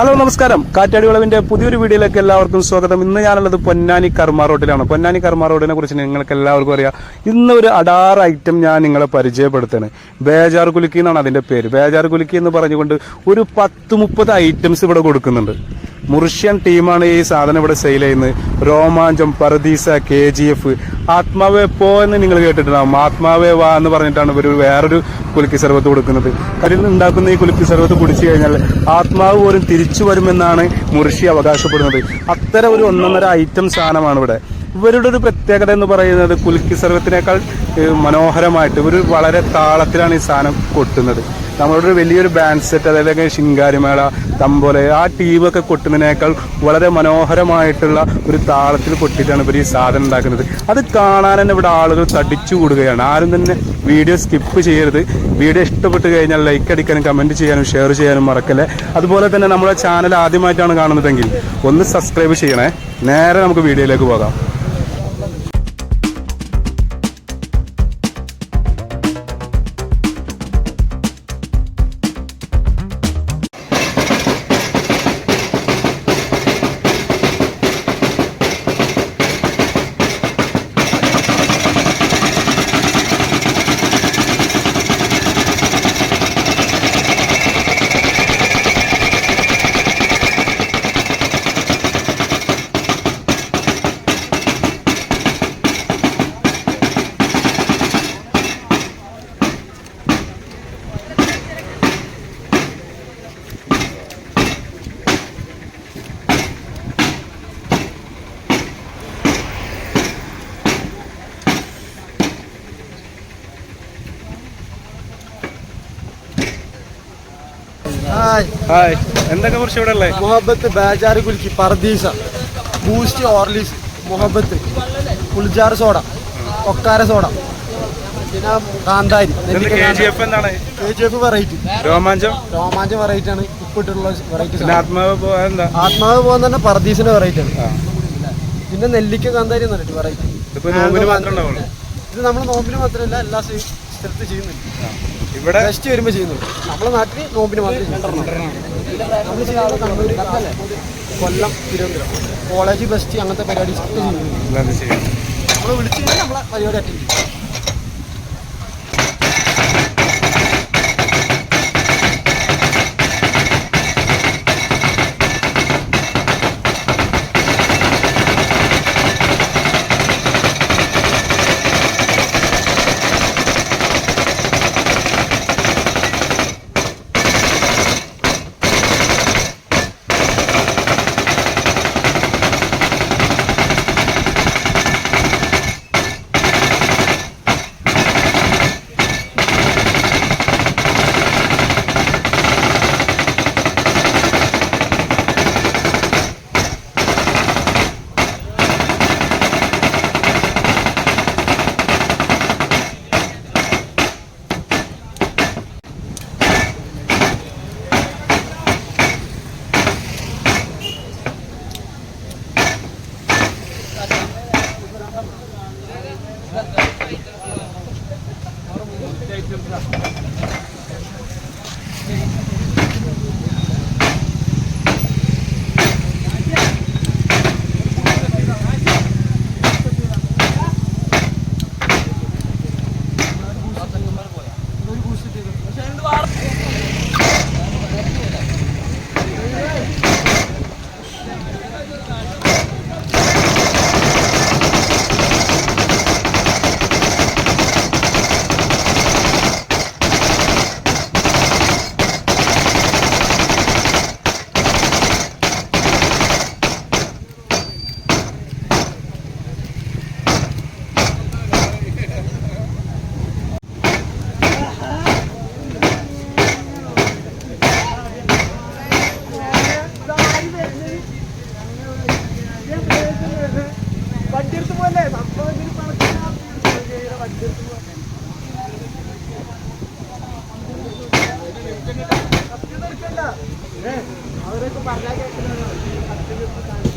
Hello നമസ്കാരം. കാറ്റാടി വിളവിന്റെ പുതിയൊരു വീഡിയോയിലേക്ക് എല്ലാവർക്കും സ്വാഗതം. ഇന്ന് ഞാനുള്ളത് പൊന്നാനി കർമ്മ റോഡിലാണ്. പൊന്നാനി കർമ്മ റോഡിനെ കുറിച്ച് നിങ്ങൾക്ക് എല്ലാവർക്കും അറിയാം. ഇന്ന് ഒരു അടാറ് ഐറ്റം ഞാൻ നിങ്ങളെ പരിചയപ്പെടുത്താണ് ബേജാർ കുലുക്കി എന്നാണ് അതിന്റെ പേര്. ബേജാർ കുലുക്കി എന്ന് പറഞ്ഞുകൊണ്ട് ഒരു പത്ത് മുപ്പത് ഐറ്റംസ് ഇവിടെ കൊടുക്കുന്നുണ്ട്. മുർഷ്യൻ ടീമാണ് ഈ സാധനം ഇവിടെ സെയിൽ ചെയ്യുന്നത്. Romancham Pardeesa K G F. ആത്മാവേ പോ എന്ന് നിങ്ങൾ കേട്ടിട്ടുണ്ടാവും. ആത്മാവേ വാ എന്ന് പറഞ്ഞിട്ടാണ് ഇവർ വേറൊരു കുലുക്കി സർവത്ത് കൊടുക്കുന്നത്. കരിൽ ഉണ്ടാക്കുന്ന ഈ കുലുക്കി സർവത്ത് കുടിച്ചു കഴിഞ്ഞാൽ ആത്മാവ് പോലും തിരിച്ചു വരുമെന്നാണ് മുർഷി അവകാശപ്പെടുന്നത്. അത്തരം ഒരു ഒന്നൊന്നര ഐറ്റം സാധനമാണ് ഇവിടെ. ഇവരുടെ ഒരു പ്രത്യേകത എന്ന് പറയുന്നത് കുലുക്കി സർവത്തിനേക്കാൾ മനോഹരമായിട്ട് ഇവർ വളരെ താളത്തിലാണ് ഈ സാധനം കൊട്ടുന്നത്. നമ്മളുടെ ഒരു വലിയൊരു ബാൻഡ് സെറ്റ് അതായത് ശിങ്കാരിമേള തമ്പോല ആ ടീമൊക്കെ കൊട്ടുന്നതിനേക്കാൾ വളരെ മനോഹരമായിട്ടുള്ള ഒരു താളത്തിൽ കൊട്ടിയിട്ടാണ് ഇവർ ഈ സാധനം ഉണ്ടാക്കുന്നത്. അത് കാണാൻ തന്നെ ഇവിടെ ആളുകൾ തടിച്ചു കൂടുകയാണ്. ആരും തന്നെ വീഡിയോ സ്കിപ്പ് ചെയ്യരുത്. വീഡിയോ ഇഷ്ടപ്പെട്ട് കഴിഞ്ഞാൽ ലൈക്ക് അടിക്കാനും കമന്റ് ചെയ്യാനും ഷെയർ ചെയ്യാനും മറക്കല്ലേ. അതുപോലെ തന്നെ നമ്മുടെ ചാനൽ ആദ്യമായിട്ടാണ് കാണുന്നതെങ്കിൽ ഒന്ന് സബ്സ്ക്രൈബ് ചെയ്യണേ. നേരെ നമുക്ക് വീഡിയോയിലേക്ക് പോകാം. ഹായ് എന്തൊക്കെ കുറിച്ച് ഇവിടെ ഉള്ളത് മുഹബത്ത് ബേജാറ് കുലിക്കി പർദീസ ബൂസ്റ്റ് ഓർലിസ് മുഹബത്ത് പുളിജാറ് സോഡ ഒക്കാര സോഡ പിന്നെ കാന്താരി. K G F variety Romancham? Romancham variety ആണ്. ഉപ്പിട്ടുള്ള വെറൈറ്റി ആത്മാവ് ആത്മാവ് പോകാൻ തന്നെ പർദീസിന്റെ വെറൈറ്റി ആണ്. പിന്നെ നെല്ലിക്ക കാന്താരി എന്ന് പറഞ്ഞിട്ട് വെറൈറ്റി ഇത് നമ്മൾ നോമ്പിന് മാത്രമല്ല എല്ലാ സ്ഥലത്ത് ചെയ്യുന്നുണ്ട്. ഇവിടെ ടെസ്റ്റ് വരുമ്പോൾ ചെയ്യുന്നു. നമ്മുടെ നാട്ടിൽ നോമ്പിന് മാത്രമേ നമ്മൾ ചെയ്യുന്നത് കണ്ണൂർ കൊല്ലം തിരുവനന്തപുരം. കോളേജ് ബസ് അങ്ങനത്തെ പരിപാടി നമ്മൾ വിളിച്ചു കഴിഞ്ഞാൽ നമ്മളെ പരിപാടി അറ്റൻഡ് ചെയ്യും. അവരൊക്കെ പറഞ്ഞാൽ കേൾക്കുന്നവരാണ്